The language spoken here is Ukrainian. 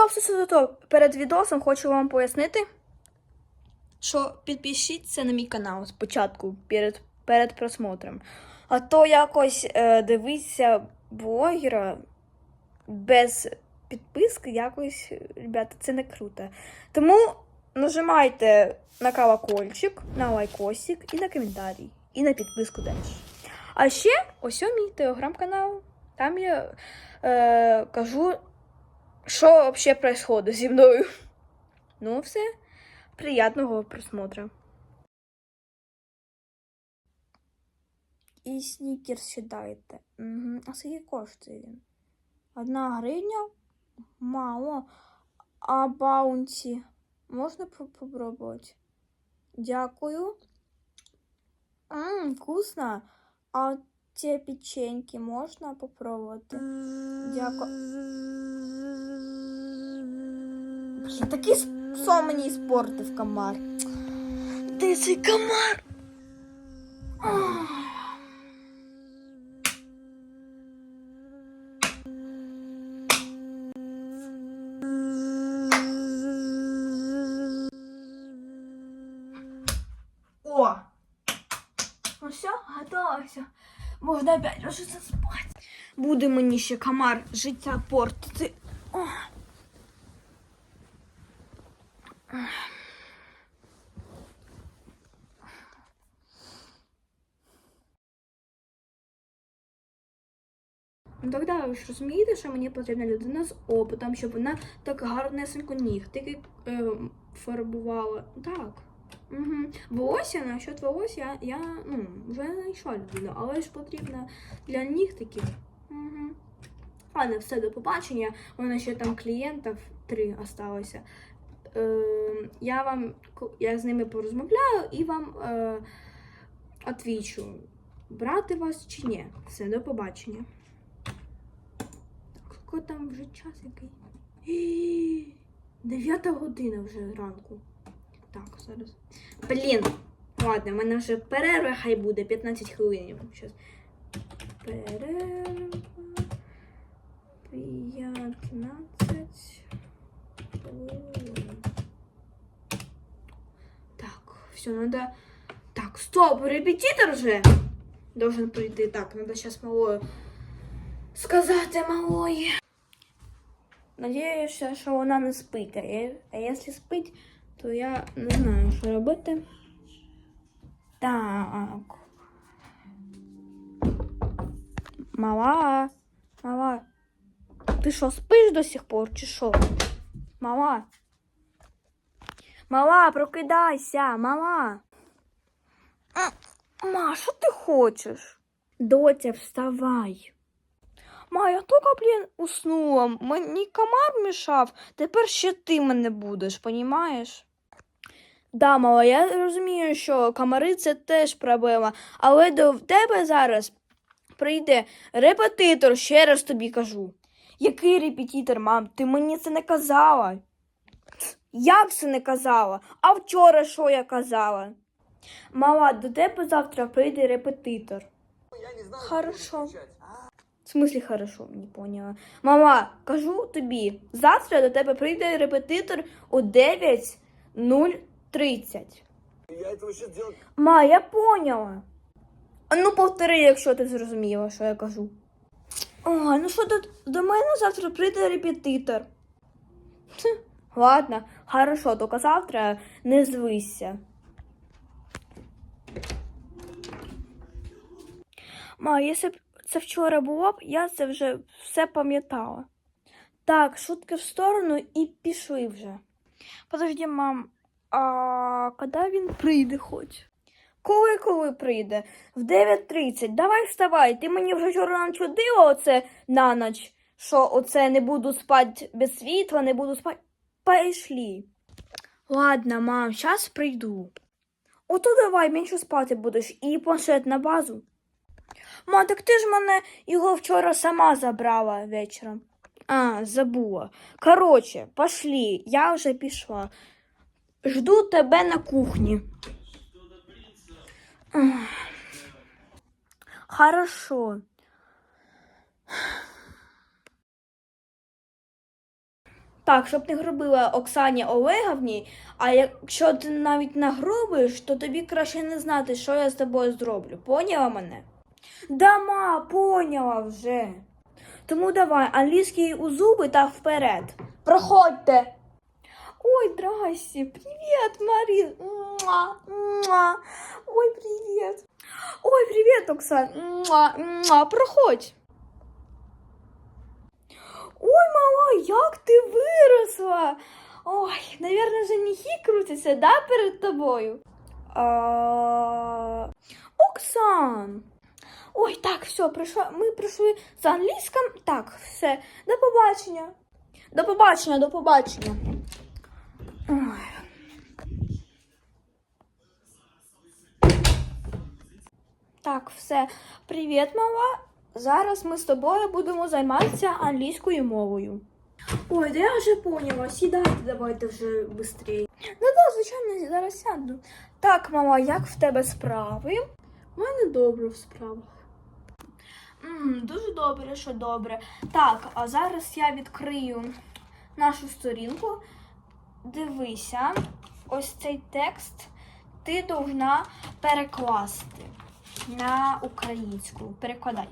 Стоп, стоп, стоп. Перед відосом хочу вам пояснити, що підпишіться на мій канал спочатку, перед, перед просмотром. А то якось е, дивитися блогера без підписки, якось, ребята, це не круто. Тому нажимайте на колокольчик, на лайкосик і на коментарій. І на підписку теж. А ще ось мій телеграм-канал. Там я е, кажу, що взагалі відбувається зі мною. Ну, все. Приятного просмотру. І снікерс сідаєте. Угу. А скільки коштує він? Одна гривня? Мало. А баунті можна попробувати? Дякую. Ммм, вкусно. А ті печеньки можна попробувати? Дякую. Блін, такий сон мені іспортив комар. Де цей комар? О! Ну все, готово все. Можна опять ложиться спати. Буде мені ще комар життя портити. О. Ну тоді ви ж розумієте, що мені потрібна людина з опитом, щоб вона так гарнесенько нігтики е, фарбувала. Так. Угу. Волосся, насчет волосся, я, ну, вже знайшла людину, але ж потрібно для нігтиків. Угу. Ладно, все, до побачення. У мене ще там клієнтів три осталося. Е, я вам я з ними порозмовляю і вам е, брати вас чи ні. Все, до побачення. Так, скільки там вже час який? Ій, Дев'ята година вже ранку. Так, зараз. Блін. Ладно, в мене вже перерва хай буде 15 хвилин. Щас. Перерва. 15 хвилин. Так, все, надо... Так, стоп, репетитор же должен прийти. Так, надо сейчас малою сказати малої. Надіюся, що вона не спить. А якщо спить, то я не знаю, що робити. Так. Мала. Мала. Ти що, спиш до сих пор, чи що? Мала. Мала, прокидайся, мала. Ма, що ти хочеш? Дотя, вставай. Ма, я тільки, блін, уснула. Мені комар мішав, тепер ще ти мене будеш, понімаєш? Да, мала, я розумію, що комари це теж проблема, але до тебе зараз прийде репетитор, ще раз тобі кажу. Який репетитор, мам? Ти мені це не казала. Як це не казала? А вчора що я казала? Мала, до тебе завтра прийде репетитор. Хорошо. В смысле хорошо, не поняла. Мама, кажу тобі, завтра до тебе прийде репетитор о 9.030. Я этого сейчас делать... Ма, я поняла. А ну повтори, якщо ти зрозуміла, що я кажу. О, ну що до, до мене завтра прийде репетитор. Ладно, хорошо, тільки завтра не звися. Ма, якщо б це вчора було б, я це вже все пам'ятала. Так, шутки в сторону і пішли вже. Подожди, мам, а коли він прийде хоч? Коли коли прийде? В 9.30. Давай вставай. Ти мені вже вчора начудила оце на ніч, що оце не буду спати без світла, не буду спати. Пішли. Ладно, мам, зараз прийду. Ото давай менше спати будеш і планшет на базу. Ма, так ти ж мене його вчора сама забрала вечором. А, забула. Короче, пошли, я вже пішла. Жду тебе на кухні. Хорошо. Так, щоб не грубила Оксані Олеговні, а якщо ти навіть нагрубиш, то тобі краще не знати, що я з тобою зроблю. Поняла мене? Да, ма, поняла вже. Тому давай, англійський у зуби та вперед. Проходьте. Ой, здрасте, привет, Марин. Муа, муа. Ой, привет. Ой, привет, Оксан. Муа, муа. Проходь. Ой, мала, як ти виросла. Ой, наверное, женихи крутяться, да, перед тобою? А... Оксан. Ой, так, все, прийшла. Ми прийшли з англійським. Так, все. До побачення. До побачення, до побачення. Так, все. Привіт, мала. Зараз ми з тобою будемо займатися англійською мовою. Ой, да я вже поняла. Сідайте, давайте вже швидше. Ну так, звичайно, зараз сяду. Так, мама, як в тебе справи? У мене добре в справах. М, дуже добре, що добре. Так, а зараз я відкрию нашу сторінку. Дивися, ось цей текст ти должна перекласти на українську. Перекладай.